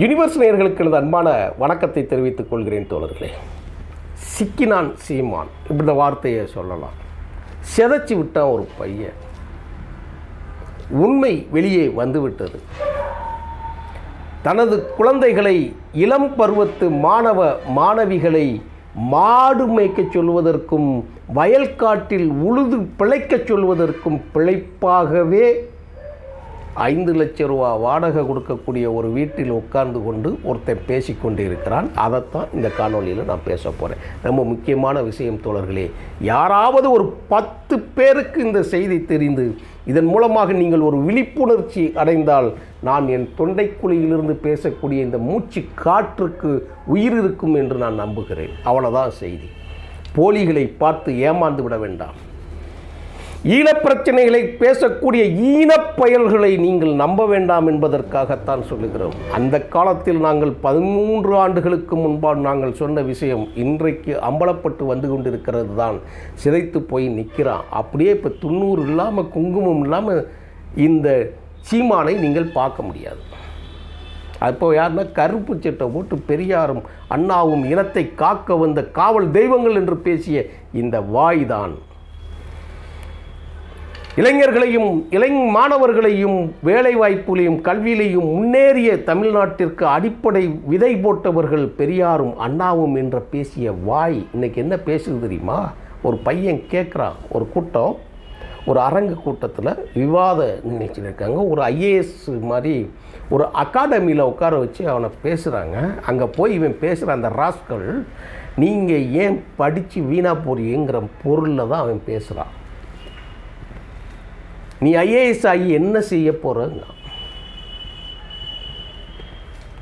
Universe நேயர்களுக்கு எனது அன்பான வணக்கத்தை தெரிவித்துக் கொள்கிறேன் தோழர்களே. சிக்கினான் சீமான் இப்படி இந்த வார்த்தையை சொல்லலாம். செதைச்சி விட்டான் ஒரு பையன் உண்மை வெளியே வந்துவிட்டது. தனது குழந்தைகளை இளம் பருவத்து மாணவ மாணவிகளை மாடு மேய்க்கச் சொல்வதற்கும் வயல்காட்டில் உழுது பிழைக்கச் சொல்வதற்கும் பிழைப்பாகவே ஐந்து லட்ச ரூபா வாடகை கொடுக்கக்கூடிய ஒரு வீட்டில் உட்கார்ந்து கொண்டு ஒருத்தன் பேசிக்கொண்டு இருக்கிறான் அதைத்தான் இந்த காணொளியில் நான் பேச போகிறேன் ரொம்ப முக்கியமான விஷயம் தோழர்களே யாராவது ஒரு பத்து பேருக்கு இந்த செய்தி தெரிந்து இதன் மூலமாக நீங்கள் ஒரு விழிப்புணர்ச்சி அடைந்தால் நான் என் தொண்டைக்குழியிலிருந்து பேசக்கூடிய இந்த மூச்சு காற்றுக்கு உயிர் இருக்கும் என்று நான் நம்புகிறேன். அவ்வளோதான் செய்தி. போலிகளை பார்த்து ஏமாந்து விட வேண்டாம். ஈழப்பிரச்சனைகளை பேசக்கூடிய ஈனப்பயல்களை நீங்கள் நம்ப வேண்டாம் என்பதற்காகத்தான் சொல்லுகிறோம். அந்த காலத்தில் நாங்கள் பதிமூன்று ஆண்டுகளுக்கு முன்பால் நாங்கள் சொன்ன விஷயம் இன்றைக்கு அம்பலப்பட்டு வந்து கொண்டிருக்கிறது தான். சிதைத்து போய் நிற்கிறான் அப்படியே இப்போ துண்ணூறு இல்லாமல் குங்குமம் இல்லாமல் இந்த சீமானை நீங்கள் பார்க்க முடியாது. அப்போ யாருன்னா கருப்பு சட்டை போட்டு பெரியாரும் அண்ணாவும் இனத்தை காக்க வந்த காவல் தெய்வங்கள் என்று பேசிய இந்த வாய் தான். இளைஞர்களையும் இளை மாணவர்களையும் வேலைவாய்ப்புலையும் கல்வியிலையும் முன்னேறிய தமிழ்நாட்டிற்கு அடிப்படை விதை போட்டவர்கள் பெரியாரும் அண்ணாவும் என்ற பேசிய வாய் இன்னைக்கு என்ன பேசுது தெரியுமா? ஒரு பையன் கேட்குறான் ஒரு கூட்டம் ஒரு அரங்கு கூட்டத்தில் விவாத நிகழ்ச்சியில் இருக்காங்க. ஒரு ஐஏஎஸ் மாதிரி ஒரு அகாடமியில் உட்கார வச்சு அவனை பேசுகிறாங்க அங்கே போய் இவன் பேசுகிற அந்த ராஸ்கள் நீங்கள் ஏன் படித்து வீணாக போறீங்கிற பொருளில் தான் அவன் பேசுகிறான் நீ ஐஏஎஸ் ஆகி என்ன செய்ய போகிறங்க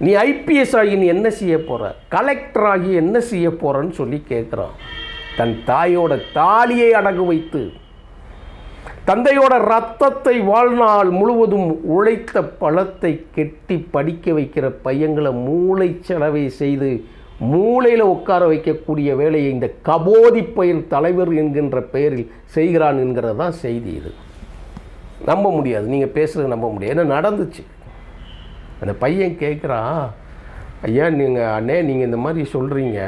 நீ ஐபிஎஸ் ஆகி நீ என்ன செய்ய போகிற கலெக்டர் ஆகி என்ன செய்ய போகிறன்னு சொல்லி கேட்குறான் தன் தாயோட தாலியை அடகு வைத்து தந்தையோட ரத்தத்தை வாழ்நாள் முழுவதும் உழைத்த பழத்தை கெட்டி படிக்க வைக்கிற பையங்களை மூளை செலவை செய்து மூளையில் உட்கார வைக்கக்கூடிய வேலையை இந்த கபோதி பயிர் தலைவர் என்கின்ற பெயரில் செய்கிறான் என்கிறது தான் செய்தி இது. நம்ப முடியாது. நீங்கள் பேசுகிறது நம்ப முடியாது. ஏன்னா நடந்துச்சு. அந்த பையன் கேட்குறான் ஐயா நீங்கள் அண்ணே நீங்கள் இந்த மாதிரி சொல்கிறீங்க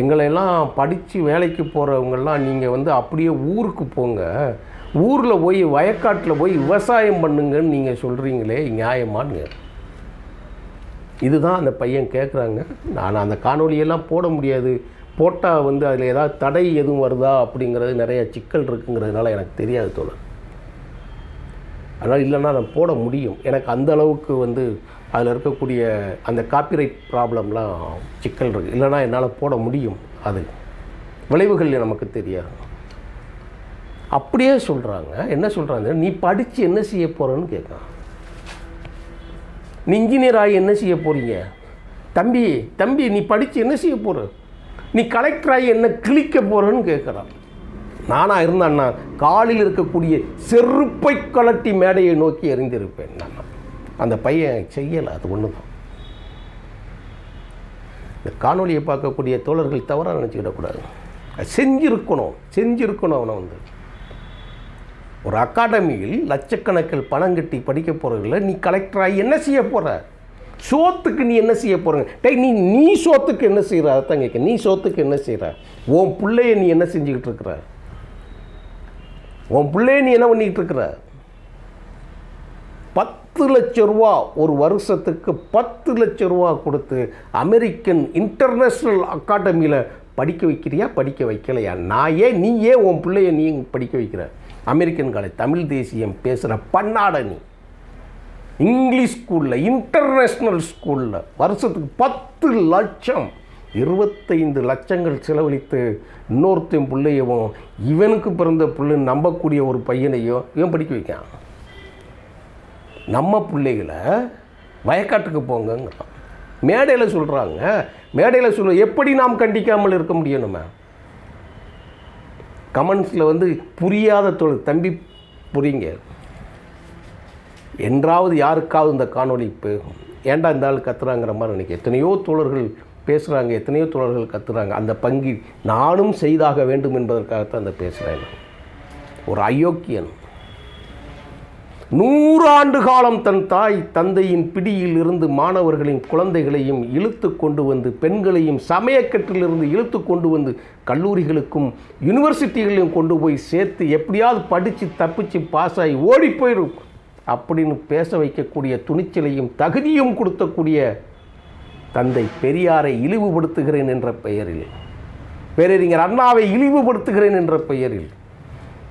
எங்களையெல்லாம் படித்து வேலைக்கு போகிறவங்கெல்லாம் நீங்கள் வந்து அப்படியே ஊருக்கு போங்க. ஊரில் போய் வயக்காட்டில் போய் விவசாயம் பண்ணுங்கன்னு நீங்கள் சொல்கிறீங்களே நியாயமானுங்க இதுதான் அந்த பையன் கேட்குறாங்க நான் அந்த காணொலியெல்லாம் போட முடியாது. போட்டால் வந்து அதில் ஏதாவது தடை எதுவும் வருதா அப்படிங்கிறது நிறைய சிக்கல் இருக்குங்கிறதுனால எனக்கு தெரியாது தோழர். அதனால் இல்லைன்னா நான் போட முடியும். எனக்கு அந்த அளவுக்கு வந்து அதில் இருக்கக்கூடிய அந்த காப்பிரைட் ப்ராப்ளம்லாம் சிக்கல் இருக்குது இல்லைன்னா என்னால் போட முடியும் அது. விளைவுகள் நமக்கு தெரியாது. அப்படியே சொல்கிறாங்க என்ன சொல்கிறாங்க நீ படித்து என்ன செய்ய போகிறன்னு கேட்குறான். நீ இன்ஜினியர் ஆகி என்ன செய்ய போகிறீங்க தம்பி தம்பி நீ படித்து என்ன செய்ய போகிற நீ கலெக்டர் ஆகி என்ன கிழிக்க போகிறன்னு கேட்குறான். நானாக இருந்தேன்னா காலில் இருக்கக்கூடிய செருப்பை கலட்டி மேடையை நோக்கி எறிந்திருப்பேன் நான். அந்த பையன் செய்யலை அது ஒன்று தான் இந்த காணொலியை பார்க்கக்கூடிய தோழர்கள் தவறாக நினச்சிக்கிடக்கூடாது செஞ்சிருக்கணும் செஞ்சிருக்கணும் அவனை வந்து. ஒரு அகாடமியில் லட்சக்கணக்கில் பணம் கட்டி படிக்க போகிறதில்ல நீ கலெக்டராகி என்ன செய்ய போகிற சோத்துக்கு நீ என்ன செய்ய போகிறங்க டே நீ நீ சோத்துக்கு என்ன செய்கிற அதான் கேட்க நீ சோத்துக்கு என்ன செய்கிற உன் பிள்ளைய நீ என்ன செஞ்சுக்கிட்டு இருக்கிற? உன் பிள்ளைய நீ என்ன பண்ணிக்கிட்டு இருக்கிற? பத்து லட்ச ரூபா ஒரு வருஷத்துக்கு பத்து லட்ச ரூபா கொடுத்து அமெரிக்கன் இன்டர்நேஷ்னல் அகாடமியில் படிக்க வைக்கிறியா படிக்க வைக்கலையா? நான் ஏன் நீ ஏன் உன் பிள்ளைய நீ படிக்க வைக்கிற? அமெரிக்கன் காலேஜ் தமிழ் தேசியம் பேசுகிற பன்னாட நீ. இங்கிலீஷ் ஸ்கூலில் இன்டர்நேஷ்னல் ஸ்கூலில் வருஷத்துக்கு பத்து லட்சம். இருபத்தைந்து லட்சங்கள் செலவழித்து இன்னொருத்தன் பிள்ளையவும் இவனுக்கு பிறந்த பிள்ளை நம்பக்கூடிய ஒரு பையனையோ இவன் படிக்க வைக்கான். நம்ம பிள்ளைகளை வயக்காட்டுக்கு போங்கங்கிறான். மேடையில் சொல்கிறாங்க மேடையில் சொல்ல எப்படி நாம் கண்டிக்காமல் இருக்க முடியும் நம்ம கமெண்ட்ஸில் வந்து புரியாத தொழில். தம்பி புரியுங்க. என்றாவது யாருக்காவது இந்த காணொளிப்பு போகும் இந்த ஆள் கத்துறாங்கிற மாதிரி நினைக்க? எத்தனையோ தோழர்கள் பேசுகிறாங்க எத்தனையோ தோழர்கள் கத்துறாங்க. அந்த பங்கி நானும் செய்தாக வேண்டும் என்பதற்காகத்தான் அந்த பேசுகிறேன் ஒரு அயோக்கியன். நூறாண்டு காலம் தன் தாய் தந்தையின் பிடியில் இருந்து மாணவர்களின் குழந்தைகளையும் இழுத்து கொண்டு வந்து பெண்களையும் சமயக்கட்டிலிருந்து இழுத்து கொண்டு வந்து கல்லூரிகளுக்கும் யூனிவர்சிட்டிகளையும் கொண்டு போய் சேர்த்து எப்படியாவது படித்து தப்பிச்சு பாஸ் ஆகி ஓடி போயிடும் அப்படின்னு பேச வைக்கக்கூடிய துணிச்சலையும் தகுதியும் கொடுத்தக்கூடிய தந்தை பெரியாரை இழிவுபடுத்துகிறேன் என்ற பெயரில். பேரறிஞர் அண்ணாவை இழிவுபடுத்துகிறேன் என்ற பெயரில்.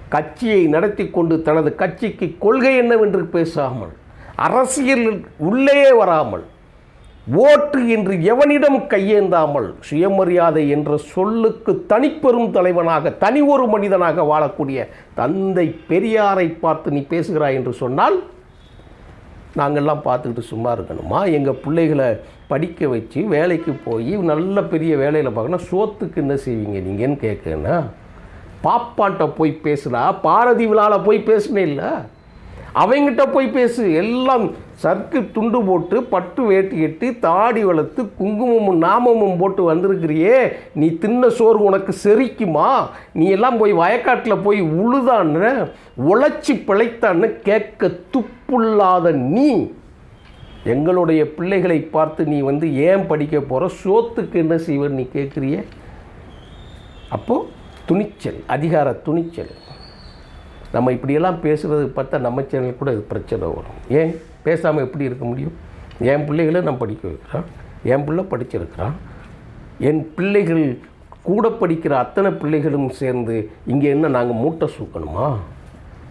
கட்சியை நடத்தி கொண்டு தனது கட்சிக்கு கொள்கை என்னவென்று பேசாமல் அரசியலில் உள்ளே வராமல் ஓட்டு என்று எவனிடம் கையேந்தாமல் சுயமரியாதை என்ற சொல்லுக்கு தனிப்பெரும் தலைவனாக தனி ஒரு மனிதனாக வாழக்கூடிய தந்தை பெரியாரை பார்த்து நீ பேசுகிறாய் என்று சொன்னால் நாங்கள்லாம் பார்த்துக்கிட்டு சும்மா இருக்கணுமா? எங்கள் பிள்ளைகளை படிக்க வச்சு வேலைக்கு போய் நல்ல பெரிய வேலையில் பார்க்கணும் சோத்துக்கு என்ன செய்வீங்க? நீங்கன்னு கேட்குன்னா பாப்பாட்ட போய் பேசுனா பாரதி விழாவில் போய் பேசுனே இல்லை. அவங்கிட்ட போய் பேசு. எல்லாம் சர்க்கு துண்டு போட்டு பட்டு வேட்டி கட்டி தாடி வளர்த்து குங்குமமும் நாமமும் போட்டு வந்திருக்கிறியே. நீ தின்ன சோறு உனக்கு செரிக்குமா? நீ எல்லாம் போய் வயக்காட்டில் போய் உழுதான்னு உழைச்சி பிழைத்தான்னு கேட்க துப்புள்ளாத நீ. எங்களுடைய பிள்ளைகளை பார்த்து நீ வந்து ஏன் படிக்க போகிற சோத்துக்கு என்ன செய்வர் நீ கேட்குறிய? அப்போது துணிச்சல் அதிகார துணிச்சல். நம்ம இப்படியெல்லாம் பேசுகிறது பார்த்தா நம்ம சேனல் கூட இது பிரச்சனை வரும். ஏன்? பேசாமல் எப்படி இருக்க முடியும்? என் பிள்ளைகளை நான் படிக்க வைக்கிறான். என் பிள்ளை படிச்சிருக்கிறான். என் பிள்ளைகள் கூட படிக்கிற அத்தனை பிள்ளைகளும் சேர்ந்து இங்கே என்ன நாங்கள் மூட்டை சூக்கணுமா?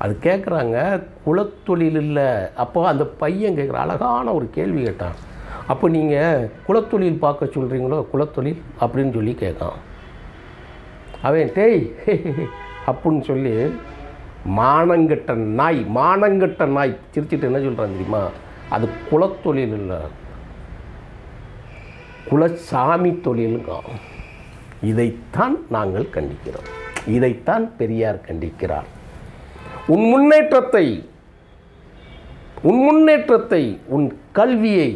அது கேட்குறாங்க குலத்தொழில் இல்லை அப்போ அந்த பையன் கேட்குற அழகான ஒரு கேள்வி கேட்டான். அப்போ நீங்கள் குலத்தொழில் பார்க்க சொல்கிறீங்களோ குலத்தொழில் அப்படின்னு சொல்லி கேட்கான். அவன் டேய் அப்படின்னு சொல்லி மானங்கட்ட நாய் மானங்கட்ட நாய். சிரிச்சிட்டு என்ன சொல்கிறான் தெரியுமா? அது குலத்தொழில் இல்லை. குலசாமி தொழிலுங்க இதைத்தான் நாங்கள் கண்டிக்கிறோம். இதைத்தான் பெரியார் கண்டிக்கிறார். உன் முன்னேற்றத்தை உன் முன்னேற்றத்தை உன் கல்வியை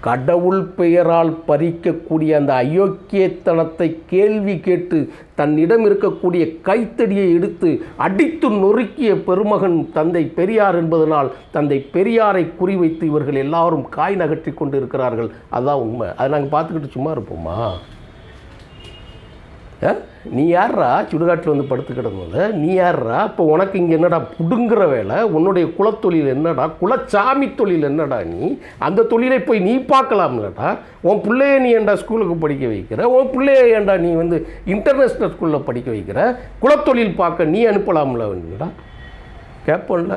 கடவுள் பெயரால் பறிக்கக்கூடிய அந்த அயோக்கியத்தனத்தை கேள்வி கேட்டு தன்னிடம் இருக்கக்கூடிய கைத்தடியை எடுத்து அடித்து நொறுக்கிய பெருமகன் தந்தை பெரியார் என்பதனால் தந்தை பெரியாரை குறிவைத்து இவர்கள் எல்லாரும் காய் நகற்றி கொண்டு இருக்கிறார்கள் அதுதான் உண்மை. அதை நாங்கள் பார்த்துக்கிட்டு சும்மா இருப்போமா? நீ யார்ரா சுடுகாட்டில் வந்து படுத்து கிடந்தது நீ யார்ரா இப்போ உனக்கு இங்கே என்னடா புடுங்குற வேலை? உன்னுடைய குலத்தொழில் என்னடா? குலச்சாமி தொழில் என்னடா நீ? அந்த தொழிலை போய் நீ பார்க்கலாம்லடா. உன் பிள்ளைய நீ ஏன்டா ஸ்கூலுக்கு படிக்க வைக்கிற? உன் பிள்ளைய ஏண்டா நீ வந்து இன்டர்நேஷ்னல் ஸ்கூலில் படிக்க வைக்கிற? குலத்தொழில் பார்க்க நீ அனுப்பலாம்ல வேண்டா கேட்போம்ல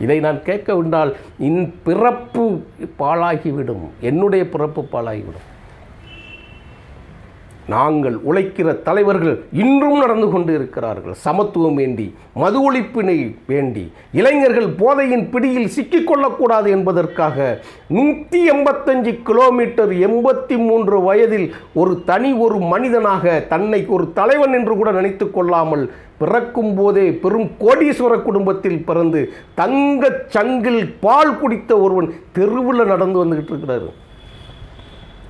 இதை நான் கேட்க விட்டால் இன் பிறப்பு பாழாகிவிடும். என்னுடைய பிறப்பு பாழாகிவிடும். நாங்கள் உழைக்கிற தலைவர்கள் இன்றும் நடந்து கொண்டு இருக்கிறார்கள் சமத்துவம் வேண்டி மது ஒழிப்பினை வேண்டி இளைஞர்கள் போதையின் பிடியில் சிக்கிக்கொள்ளக்கூடாது என்பதற்காக நூற்றி எண்பத்தஞ்சு கிலோமீட்டர் எண்பத்தி மூன்று வயதில் ஒரு தனி ஒரு மனிதனாக தன்னை ஒரு தலைவன் என்று கூட நினைத்து கொள்ளாமல் பிறக்கும் போதே பெரும் கோடீஸ்வர குடும்பத்தில் பிறந்து தங்கச் சங்கில் பால் குடித்த ஒருவன் தெருவில் நடந்து வந்துக்கிட்டு இருக்கிறாரு.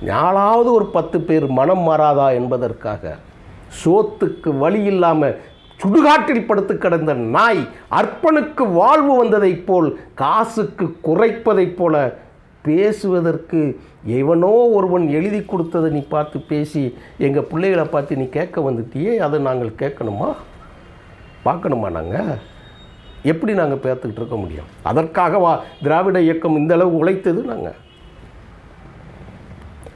யாராவது ஒரு பத்து பேர் மனம் மாறாதா என்பதற்காக சோத்துக்கு வழி இல்லாமல் சுடுகாட்டில் படுத்து கிடந்த நாய் அர்ப்பனுக்கு வாழ்வு வந்ததைப் போல் காசுக்கு குறைப்பதைப் போல பேசுவதற்கு எவனோ ஒருவன் எழுதி கொடுத்ததை நீ பார்த்து பேசி எங்கள் பிள்ளைகளை பார்த்து நீ கேட்க வந்துட்டியே அதை நாங்கள் கேட்கணுமா? பார்க்கணுமா நாங்கள் எப்படி நாங்கள் பேர்த்துக்கிட்டு இருக்க முடியும்? அதற்காகவா திராவிட இயக்கம் இந்தளவு உழைத்தது நாங்கள்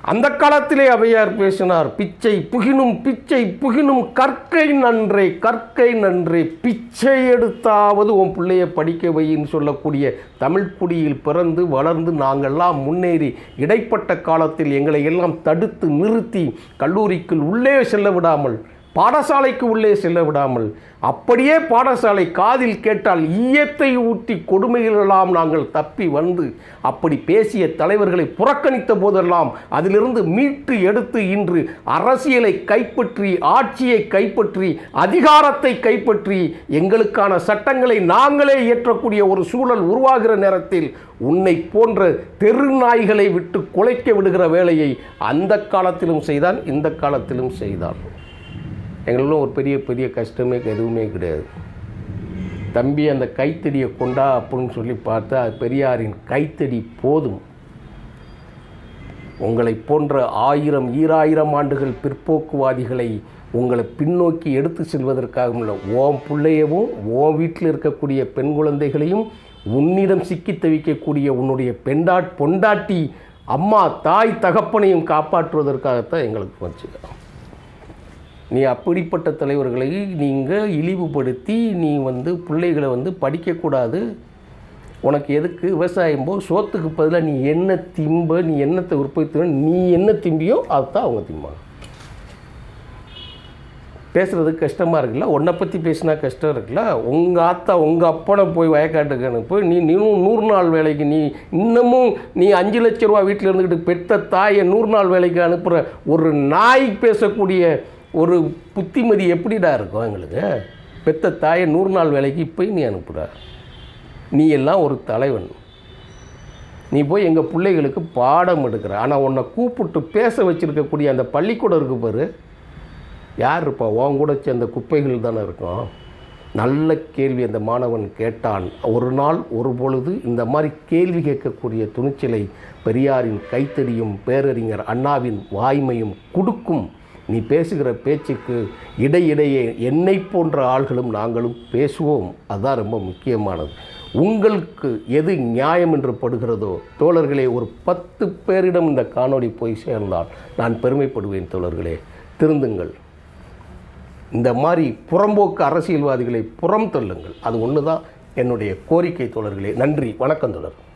அந்த காலத்திலே அவையார் பேசினார் பிச்சை புகினும் பிச்சை புகினும் கற்கை நன்றே கற்கை நன்றே பிச்சை எடுத்தாவது உன் பிள்ளைய படிக்க வைன்னு சொல்லக்கூடிய தமிழ்குடியில் பிறந்து வளர்ந்து நாங்கள்லாம் முன்னேறி இடைப்பட்ட காலத்தில் எங்களை எல்லாம் தடுத்து நிறுத்தி கல்லூரிக்குள் உள்ளே செல்ல விடாமல் பாடசாலைக்கு உள்ளே செல்ல விடாமல் அப்படியே பாடசாலை காதில் கேட்டால் ஈயத்தை ஊற்றி கொடுமைகளெல்லாம் நாங்கள் தப்பி வந்து அப்படி பேசிய தலைவர்களை புறக்கணித்த போதெல்லாம் அதிலிருந்து மீட்டு எடுத்து இன்று அரசியலை கைப்பற்றி ஆட்சியை கைப்பற்றி அதிகாரத்தை கைப்பற்றி எங்களுக்கான சட்டங்களை நாங்களே இயற்றக்கூடிய ஒரு சூழல் உருவாகிற நேரத்தில் உன்னை போன்ற தெரு நாய்களை விட்டு குலைக்க விடுகிற வேலையை அந்த காலத்திலும் செய்தான் இந்த காலத்திலும் செய்தான். எங்களுக்கும் ஒரு பெரிய பெரிய கஷ்டமே எதுவுமே கிடையாது. தம்பி அந்த கைத்தடியை கொண்டா அப்படின்னு சொல்லி பார்த்தா பெரியாரின் கைத்தடி போதும். உங்களை போன்ற ஆயிரம் ஈராயிரம் ஆண்டுகள் பிற்போக்குவாதிகளை உங்களை பின்னோக்கி எடுத்து செல்வதற்காக இல்லை. ஓம் பிள்ளையவும் ஓம் வீட்டில் இருக்கக்கூடிய பெண் குழந்தைகளையும் உன்னிடம் சிக்கி தவிக்கக்கூடிய உன்னுடைய பெண்டாட் பொண்டாட்டி அம்மா தாய் தகப்பனையும் காப்பாற்றுவதற்காகத்தான் எங்களுக்கு வச்சு நீ அப்படிப்பட்ட தலைவர்களை நீங்கள் இழிவுபடுத்தி நீ வந்து பிள்ளைகளை வந்து படிக்கக்கூடாது. உனக்கு எதுக்கு? விவசாயம் போ சோத்துக்கு பதிலாக நீ என்ன திம்ப நீ என்னத்தை உற்பத்தி நீ என்ன திம்பியோ அதுதான் அவங்க திம்பாங்க. பேசுகிறதுக்கு கஷ்டமாக இருக்குல்ல? உன்னை பற்றி பேசினா கஷ்டம் இருக்குல்ல? உங்கள் ஆத்தா உங்கள் அப்பனை போய் வயக்காட்டுக்கு அனுப்பு நீ நீனும் நூறு நாள் வேலைக்கு நீ இன்னமும் நீ அஞ்சு லட்ச ரூபா வீட்டில் இருந்துக்கிட்டு பெத்த தாயை நூறு நாள் வேலைக்கு அனுப்புகிற ஒரு நாய் பேசக்கூடிய ஒரு புத்திமதி எப்படிடா இருக்கும் எங்களுக்கு? பெத்த தாயை நூறு நாள் வேலைக்கு இப்போயும் நீ அனுப்புகிற நீ எல்லாம் ஒரு தலைவன். நீ போய் எங்கள் பிள்ளைகளுக்கு பாடம் எடுக்கிற. ஆனால் உன்னை கூப்பிட்டு பேச வச்சுருக்கக்கூடிய அந்த பள்ளிக்கூடம் இருக்கு பாரு. யார் இருப்பா? உன் கூட சேர்ந்த குப்பைகள் தானே இருக்கும். நல்ல கேள்வி அந்த மாணவன் கேட்டான். ஒரு நாள் ஒரு பொழுது இந்த மாதிரி கேள்வி கேட்கக்கூடிய துணிச்சலை பெரியாரின் கைத்தடியும் பேரறிஞர் அண்ணாவின் வாய்மையும் கொடுக்கும் நீ பேசுகிற பேச்சுக்கு இடையிடையே என்னை போன்ற ஆள்களும் நாங்களும் பேசுவோம். அதுதான் ரொம்ப முக்கியமானது. உங்களுக்கு எது நியாயம் என்று படுகிறதோ தோழர்களே ஒரு பத்து பேரிடம் இந்த காணொளி போய் சேர்ந்தால் நான் பெருமைப்படுவேன் தோழர்களே. திருந்துங்கள். இந்த மாதிரி புறம்போக்கு அரசியல்வாதிகளை புறம் தள்ளுங்கள். அது ஒன்று தான் என்னுடைய கோரிக்கை தோழர்களே. நன்றி. வணக்கம் தொடர்